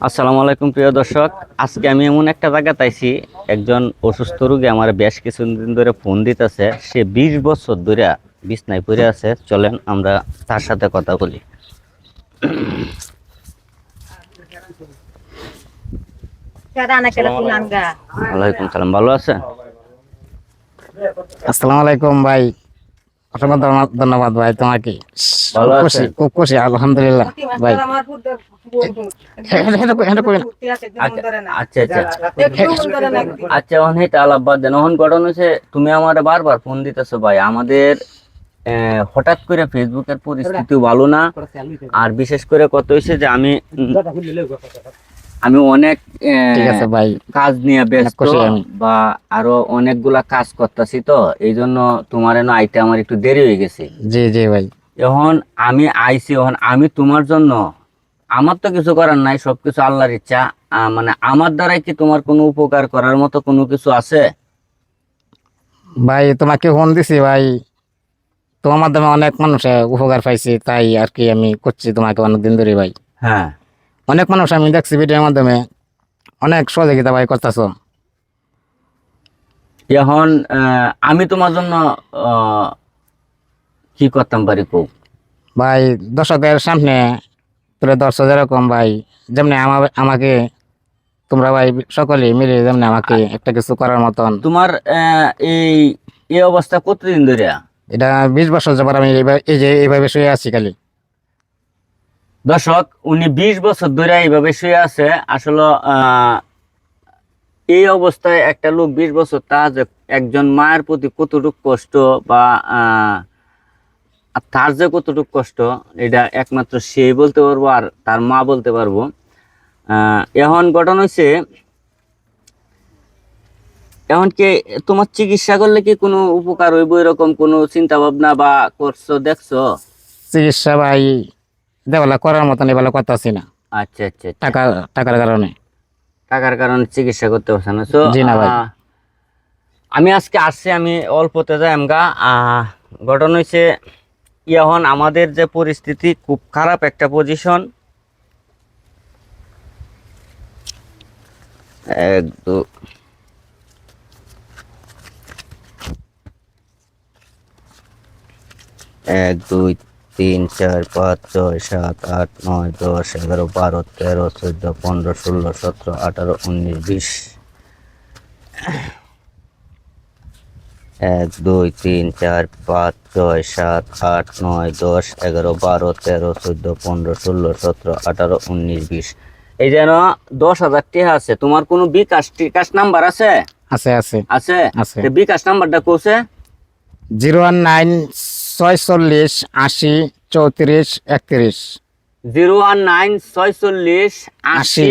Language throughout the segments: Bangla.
আসসালামু আলাইকুম প্রিয় দর্শক। আজকে আমি এমন একটা জায়গা তাইছি একজন অসুস্থ রোগী আমার বেশ কিছুদিন ধরে ফোন দিতেছে। সে বিশ বছর ধরে বিছনায় পড়ে আছে। চলেন আমরা তার সাথে কথা বলি। ওয়ালাইকুম সালাম। ভালো আছেন? আসসালামু আলাইকুম ভাই। অসংখ্য ধন্যবাদ- ধন্যবাদ ভাই তোমাকে। ভালো খুব খুব খুশি আলহামদুলিল্লাহ ভাই। এটা- এটা- এটা করি না। আচ্ছা আচ্ছা। আচ্ছা অনেক আলাপ বাদ দেন। অহন ঘটনা হচ্ছে তুমি আমার বারবার ফোন দিতেছো ভাই। আমাদের হঠাৎ করে ফেসবুকের পরিস্থিতি ভালো না। আর বিশেষ করে কত হয়েছে যে আমি আমি অনেক আহ, ভাই। কাজ নিয়ে ব্যস্ত বা আরও অনেকগুলা কাজ করতেছি তো। এই জন্য তোমার আইতে আমার একটু দেরি হয়ে গেছে। জি জি ভাই। এখন আমি আইছি এখন আমি তোমার জন্য। আমার তো কিছু করার নাই সবকিছু আল্লাহর ইচ্ছা। মানে আমার দ্বারাই কি তোমার কোনো উপকার করার মতো কোনো কিছু আছে? ভাই তোমাকে ফোন দিছি ভাই। তোমার মাধ্যমে অনেক মানুষ উপকার পাইছি তাই আর কি আমি করছি তোমাকে অনেকদিন ধরে ভাই। হ্যাঁ। অনেক মানুষ আমি দেখছি ভিডিওর মাধ্যমে। অনেক সহযোগিতা ভাই করতেছ। এখন আহ, আমি তোমার জন্য আহ, কি করতাম পারি খুব ভাই দর্শকদের সামনে তুলে দর্শক যেরকম ভাই যেমনি আমাকে তোমরা ভাই সকলে মিলে যেমনি আমাকে একটা কিছু করার মতন। তোমার এই এই অবস্থা কতদিন ধরে এটা বিশ বছর যাবার আমি এই যে এইভাবে শুয়ে আছি খালি। দর্শক উনি বিশ বছর ধরে এইভাবে শুয়ে আছে আসলে আহ, এই অবস্থায় একটা লোক বিশ বছর তা যে একজন মায়ের প্রতি কতটুকু কষ্ট বা আহ, আর তার যে কতটুকু কষ্ট এটা একমাত্র সেই বলতে পারব আর তার মা বলতে পারব। এখন ঘটনা হচ্ছে এখন কি তোমার চিকিৎসা করলে কি কোনো উপকার হইব এরকম কোনো চিন্তা ভাবনা বা করছ দেখছ? চিকিৎসা ভাই দেওয়ালা করার মতন এবেলা করতেছি না। আচ্ছা আচ্ছা আচ্ছা। টাকা টাকার কারণে। টাকার কারণে চিকিৎসা করতে পারছে না। তো জি না ভাই। আমি আজকে আসছি আমি অল্পতে যাই আমগা আহ, ঘটনা হয়েছে এখন আমাদের যে পরিস্থিতি, খুব খারাপ একটা পজিশন এক দু এক, দুই, তিন, চার, পাঁচ, ছয়, সাত, আট, নয়, দশ, এগারো, বারো, তেরো, চোদ্দ, পনেরো, ষোলো, সতেরো, আঠারো, উনিশ, বিশ। এক দুই তিন চার পাঁচ ছয় সাত আট নয় দশ এগারো বারো তেরো চোদ্দ পনেরো ষোলো সতেরো আঠারো উনিশ বিশ। এই যেন দশ হাজার টাকা আছে। তোমার কোনো বিকাশ টিকাশ নাম্বার আছে? আছে আছে। আছে? আছে। বিকাশ নাম্বারটা কোসে? জিরো ওয়ান নাইন ছয় ছয়চল্লিশ আশি চৌত্রিশ একত্রিশ। জিরো ওয়ান নাইন ছয়চল্লিশ আশি আশি।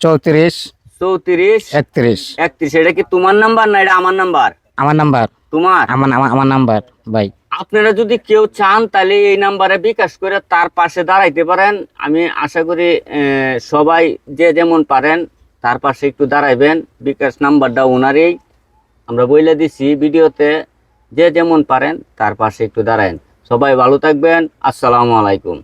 চৌত্রিশ চৌত্রিশ একত্রিশ। একত্রিশ। এটা কি তোমার নাম্বার না এটা আমার নাম্বার? আমার নাম্বার। তোমার? আমার আমার আমার নাম্বার ভাই। আপনারা যদি কেউ চান তাহলে এই নাম্বারে বিকাশ করে তার পাশে দাঁড়াইতে পারেন। আমি আশা করি সবাই যে যেমন পারেন তার পাশে একটু দাঁড়াইবেন। বিকাশ নাম্বারটা ওনারই। আমরা বইলে দিছি ভিডিওতে যে যেমন পারেন তার পাশে একটু দাঁড়ায়েন। সবাই ভালো থাকবেন। আসসালামু আলাইকুম।